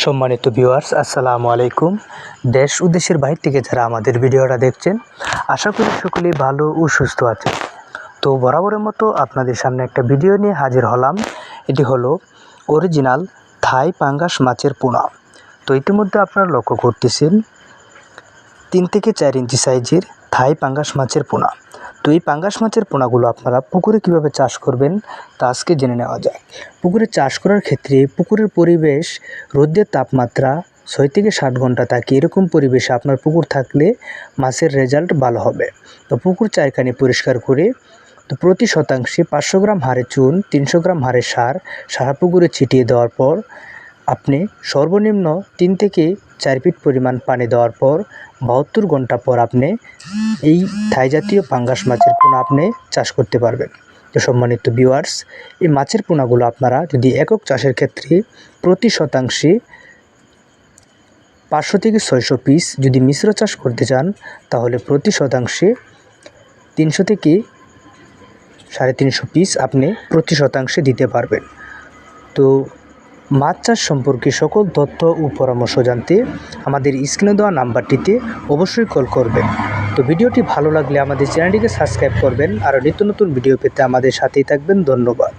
সম্মানিত ভিউয়ার্স আসসালামু আলাইকুম। দেশ ও দেশের বাইরে থেকে যারা আমাদের ভিডিওটা দেখছেন, আশা করি সকলেই ভালো ও সুস্থ আছেন। তো বরাবরের মতো আপনাদের সামনে একটা ভিডিও নিয়ে হাজির হলাম। এটি হলো অরিজিনাল থাই পাঙ্গাস মাছের পোনা। তো ইতিমধ্যে আপনারা লক্ষ্য করতেছেন, তিন থেকে চার ইঞ্চি সাইজের থাই পাঙ্গাস মাছের পোনা। তো এই পাঙ্গাস মাছের পোনাগুলো আপনারা পুকুরে কীভাবে চাষ করবেন তা আজকে জেনে নেওয়া যায় পুকুরে চাষ করার ক্ষেত্রে পুকুরের পরিবেশ, রোদের তাপমাত্রা, ছয় থেকে ষাট ঘণ্টা থাকে এরকম পরিবেশে আপনার পুকুর থাকলে মাছের রেজাল্ট ভালো হবে। তো পুকুর চারখানি পরিষ্কার করে তো প্রতি শতাংশে পাঁচশো গ্রাম হারে চুন, তিনশো গ্রাম হারে সার, সারা পুকুরে ছিটিয়ে দেওয়ার পর আপনি সর্বনিম্ন তিন থেকে চার ফিট পরিমাণ পানি দেওয়ার পর বাহাত্তর ঘণ্টা পর আপনি এই থাই জাতীয় পাঙ্গাস মাছের পোনা আপনি চাষ করতে পারবেন। তো সম্মানিত ভিউয়ার্স এই মাছের পোনাগুলো আপনারা যদি একক চাষের ক্ষেত্রে প্রতি শতাংশে পাঁচশো থেকে ছয়শো পিস যদি মিশ্র চাষ করতে চান, তাহলে প্রতি শতাংশে তিনশো থেকে সাড়ে তিনশো পিস আপনি প্রতি শতাংশে দিতে পারবেন। তো মাছ চাষ সম্পর্কে সকল তথ্য ও পরামর্শ জানতে আমাদের স্ক্রিনে দেওয়া নাম্বারটিতে অবশ্যই কল করবেন। তো ভিডিওটি ভালো লাগলে আমাদের চ্যানেলটিকে সাবস্ক্রাইব করবেন। আর নিত্য নতুন ভিডিও পেতে আমাদের সাথেই থাকবেন। ধন্যবাদ।